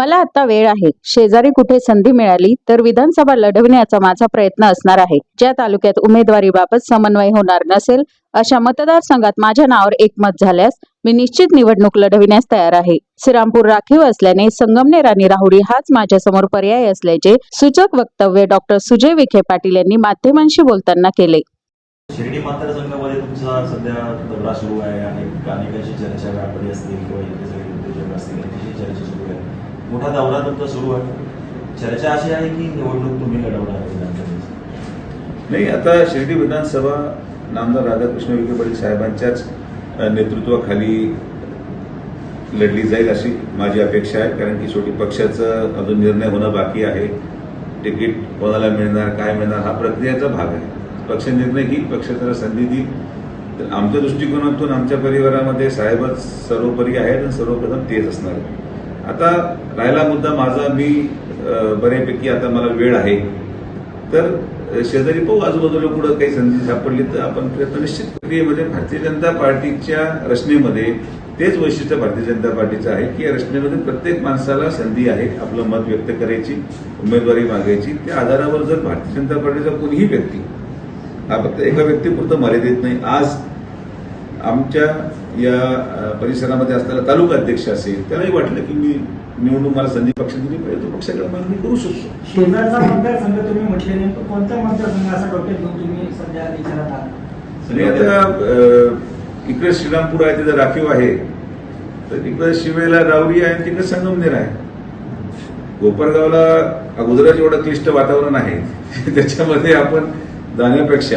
मला आता वेळ आहे. शेजारी कुठे संधी मिळाली तर विधानसभा लढविण्याचा माझा प्रयत्न असणार आहे. ज्या तालुक्यात उमेदवारीबाबत समन्वय होणार नसेल अशा मतदारसंघात माझ्या नावावर एकमत झाल्यास मी निश्चित निवडणूक लढविण्यास तयार आहे. श्रीरामपूर राखीव असल्याने संगमनेर आणि राहुरी हाच माझ्यासमोर पर्याय असल्याचे सूचक वक्तव्य डॉक्टर सुजय विखे पाटील यांनी माध्यमांशी बोलताना केले. शिर्डी मतदारसंघामध्ये तुमचा सध्या दौरा सुरू आहे आणि अनेकांशी चर्चा व्यापारी असतील किंवा इथे सगळे उद्योजक असतील यांच्याशी चर्चा सुरू आहे. मोठा दौरा तुमचा सुरू आहे. चर्चा अशी आहे की निवडणूक तुम्ही लढवणार नाही आता शिर्डी विधानसभा नामदार राधाकृष्ण विखे पाटील साहेबांच्याच नेतृत्वाखाली लढली जाईल अशी माझी अपेक्षा आहे. कारण की शेवटी पक्षाचं अजून निर्णय होणं बाकी आहे. तिकीट कोणाला मिळणार काय मिळणार हा प्रक्रियेचा भाग आहे. पक्ष निर्णय घेईल पक्ष त्याला संधी देईल. तर आमच्या दृष्टिकोनातून आमच्या परिवारामध्ये साहेबच सर्वोपरी आहेत आणि सर्वप्रथम तेच असणार आहे आता राहिला मुद्दा माझा मी बऱ्यापैकी आता मला वेळ आहे. तर शेजारी पाहू आजूबाजूला कुठं काही संधी सापडली तर आपण प्रयत्न निश्चित प्रक्रियेमध्ये म्हणजे भारतीय जनता पार्टीच्या रचनेमध्ये तेच वैशिष्ट्य भारतीय जनता पार्टीचं आहे की या रचनेमध्ये प्रत्येक माणसाला संधी आहे आपलं मत व्यक्त करायची उमेदवारी मागायची. त्या आधारावर जर भारतीय जनता पार्टीचा कोणीही व्यक्ती हा फक्त एका व्यक्तीपुरतं मर्यादित नाही. आज आमच्या या परिसरामध्ये असलेला तालुका अध्यक्ष असेल त्यालाही वाटलं की मी निवडून मला संधी पक्ष दिली पाहिजे तो पक्षाकडे मागणी करू शकतो. शेजारचा मतदारसंघ तुम्ही म्हटले नेमकं कोणता मतदारसंघ असा डोक्यात घेऊन तुम्ही सध्या विचारात आहात? आणि आता इकडे श्रीरामपूर आहे तिथं राखीव आहे. तर इकडे शिवेला रावरी आहे तिकडे संगमनेर आहे. कोपरगावला अगोदरच एवढं क्लिष्ट वातावरण आहे. त्याच्यामध्ये आपण जाण्यापेक्षा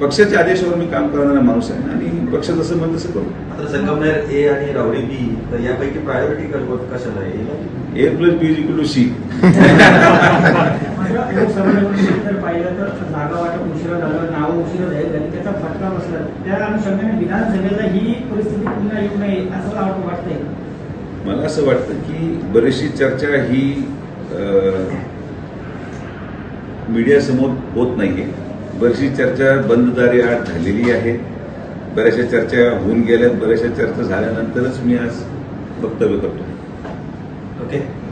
पक्षाच्या आदेशावर मी काम करणारा माणूस आहे आणि पक्ष जसं म्हणत तसं करू. आता संगमनेर ए आणि रावडी बी तर यापैकी प्रायोरिटी कशाला आहे? A plus B equal to C जर पाहिलं तर जागा वाटप उशिरा झालं नावं उशिरा जाहीर झाली त्याचा फटका बसला. त्या अनुषंगाने विधानसभेला ही परिस्थिती पुन्हा येऊ नये असं मला वाटतं वाटतंय. मला असं वाटतं की बरीचशी चर्चा ही मीडियासमोर होत नाहीये. बरीचशी चर्चा बंद दारी आड झालेली आहे. बऱ्याचशा चर्चा होऊन गेल्यात. बऱ्याचशा चर्चा झाल्यानंतरच मी आज वक्तव्य करतो. ओके